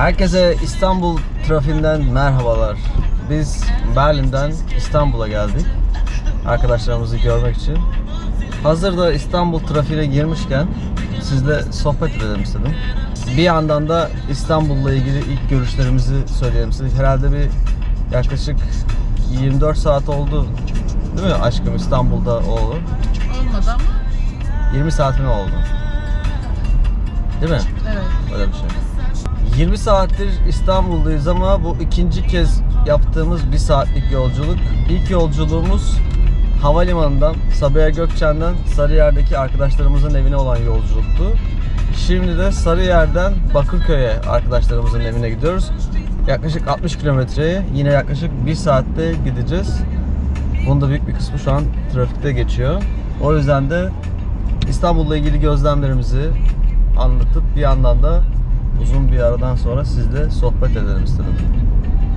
Herkese İstanbul trafiğinden merhabalar. Biz Berlin'den İstanbul'a geldik. Arkadaşlarımızı görmek için. Hazırda İstanbul trafiğine girmişken sizle sohbet edelim istedim. Bir yandan da İstanbul'la ilgili ilk görüşlerimizi söyleyelim istedik. Herhalde bir yaklaşık 24 saat oldu. Değil mi aşkım İstanbul'da oldu? Olmadı ama 20 saat mi oldu? Değil mi? evet. Öyle bir şey. 20 saattir İstanbul'dayız ama bu ikinci kez yaptığımız bir saatlik yolculuk. İlk yolculuğumuz havalimanından Sabiha Gökçen'den Sarıyer'deki arkadaşlarımızın evine olan yolculuktu. Şimdi de Sarıyer'den Bakırköy'e arkadaşlarımızın evine gidiyoruz. Yaklaşık 60 kilometreye yine yaklaşık 1 saatte gideceğiz. Bunun da büyük bir kısmı şu an trafikte geçiyor. O yüzden de İstanbul'la ilgili gözlemlerimizi anlatıp bir yandan da uzun bir aradan sonra sizle sohbet edelim istedim.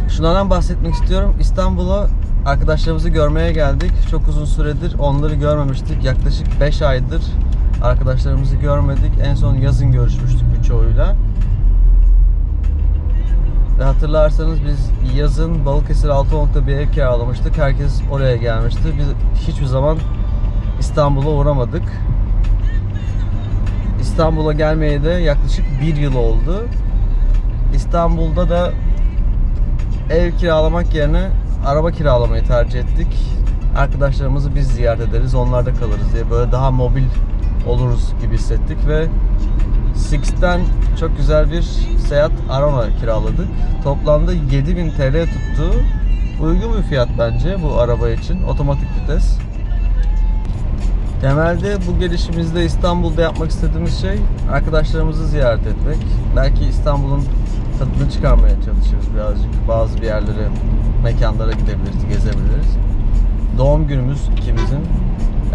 Şunlardan bahsetmek istiyorum. İstanbul'a arkadaşlarımızı görmeye geldik. Çok uzun süredir onları görmemiştik. Yaklaşık 5 aydır arkadaşlarımızı görmedik. En son yazın görüşmüştük birçoğuyla. Ve hatırlarsanız biz yazın Balıkesir Altınoluk'ta bir ev kiralamıştık. Herkes oraya gelmişti. Biz hiçbir zaman İstanbul'a uğramadık. İstanbul'a gelmeye de yaklaşık bir yıl oldu. İstanbul'da da ev kiralamak yerine araba kiralamayı tercih ettik. Arkadaşlarımızı biz ziyaret ederiz, onlarda kalırız diye böyle daha mobil oluruz gibi hissettik ve Six'ten çok güzel bir Seat Arona kiraladık. Toplamda 7000 TL tuttu. Uygun bir fiyat bence bu araba için. Otomatik vites. Temelde bu gelişimizde İstanbul'da yapmak istediğimiz şey arkadaşlarımızı ziyaret etmek. Belki İstanbul'un tadını çıkarmaya çalışırız birazcık. Bazı bir yerlere, mekanlara gidebiliriz, gezebiliriz. Doğum günümüz ikimizin.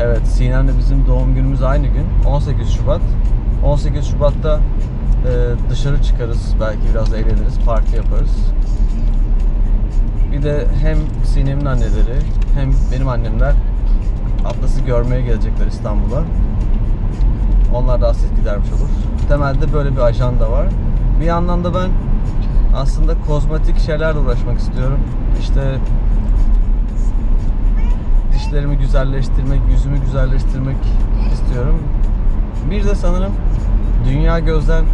Evet, Sinem'le bizim doğum günümüz aynı gün. 18 Şubat. 18 Şubat'ta e, dışarı çıkarız. Belki biraz eğleniriz, parti yaparız. Bir de hem Sinem'in anneleri hem benim annemler Atlas'ı görmeye gelecekler İstanbul'a. Onlar hasret gidermiş olur. Temelde böyle bir ajanda var. Bir yandan da ben aslında kozmetik şeylerle uğraşmak istiyorum. İşte dişlerimi güzelleştirmek, yüzümü güzelleştirmek istiyorum. Bir de sanırım dünya gözden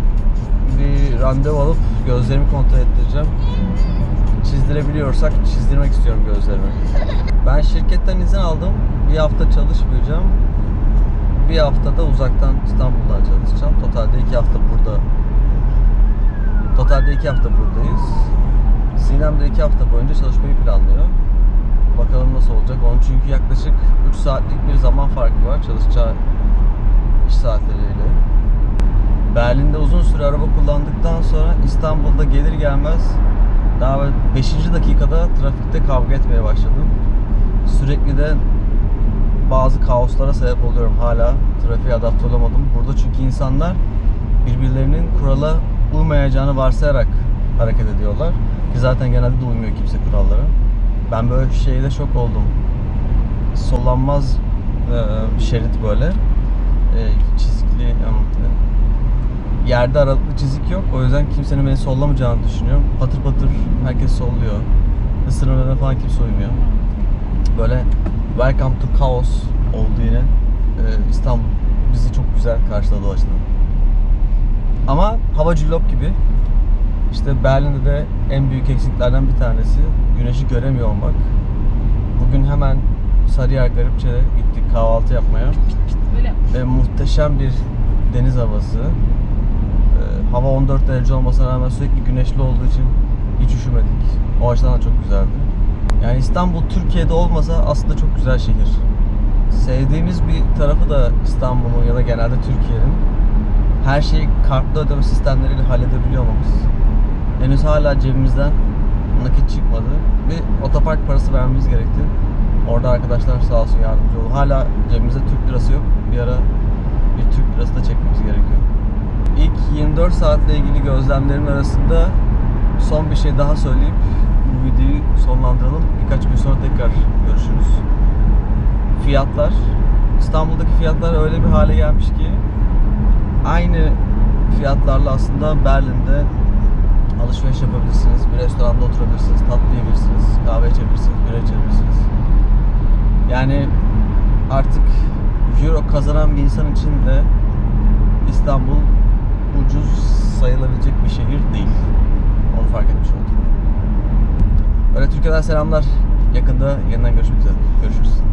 bir randevu alıp gözlerimi kontrol ettireceğim. Çizdirebiliyorsak çizdirmek istiyorum gözlerimi. Ben şirketten izin aldım. Bir hafta çalışmayacağım. Bir hafta da uzaktan İstanbul'dan çalışacağım. Totalde iki hafta burada. Totalde iki hafta buradayız. Sinem de iki hafta boyunca çalışmayı planlıyor. Bakalım nasıl olacak. Onun çünkü yaklaşık 3 saatlik bir zaman farkı var çalışacağı iş saatleriyle. Berlin'de uzun süre araba kullandıktan sonra İstanbul'da gelir gelmez daha 5. dakikada trafikte kavga etmeye başladım. Sürekli de bazı kaoslara sebep oluyorum hala. Trafiğe adapte olamadım. Burada çünkü insanlar birbirlerinin kurala uymayacağını varsayarak hareket ediyorlar. Ki zaten genelde de uymuyor kimse kurallara. Ben böyle şeyde şok oldum. Sollanmaz e, şerit böyle. E, çizgili e, yerde aralıklı çizik yok. O yüzden kimsenin beni sollamayacağını düşünüyorum. Patır patır herkes solluyor. Isır önüne falan kimse uymuyor. Böyle Welcome to Chaos oldu yine. Ee, İstanbul bizi çok güzel karşıladı o açıdan. Ama hava cillop gibi. İşte Berlin'de de en büyük eksiklerden bir tanesi güneşi göremiyor olmak. Bugün hemen Sarıyer Garipçe'de gittik kahvaltı yapmaya. Böyle. Ve muhteşem bir deniz havası. Hava 14 derece olmasına rağmen sürekli güneşli olduğu için hiç üşümedik. O açıdan da çok güzeldi. Yani İstanbul Türkiye'de olmasa aslında çok güzel şehir. Sevdiğimiz bir tarafı da İstanbul'un ya da genelde Türkiye'nin her şeyi kartlı ödeme sistemleriyle halledebiliyor olmamız. Henüz hala cebimizden nakit çıkmadı. Bir otopark parası vermemiz gerekti. Orada arkadaşlar sağ olsun yardımcı oldu. Hala cebimizde Türk lirası yok. Bir ara bir Türk lirası da çekmemiz gerekiyor. İlk 24 saatle ilgili gözlemlerim arasında son bir şey daha söyleyip bu videoyu sonlandıralım. Birkaç gün sonra tekrar görüşürüz. Fiyatlar. İstanbul'daki fiyatlar öyle bir hale gelmiş ki aynı fiyatlarla aslında Berlin'de yapabilirsiniz, bir restoranda oturabilirsiniz, tatlı yiyebilirsiniz, kahve içebilirsiniz, bira içebilirsiniz. Yani artık euro kazanan bir insan için de İstanbul ucuz sayılabilecek bir şehir değil. Onu fark etmiş oldum. Öyle Türkiye'den selamlar. Yakında yeniden görüşmek üzere. Görüşürüz.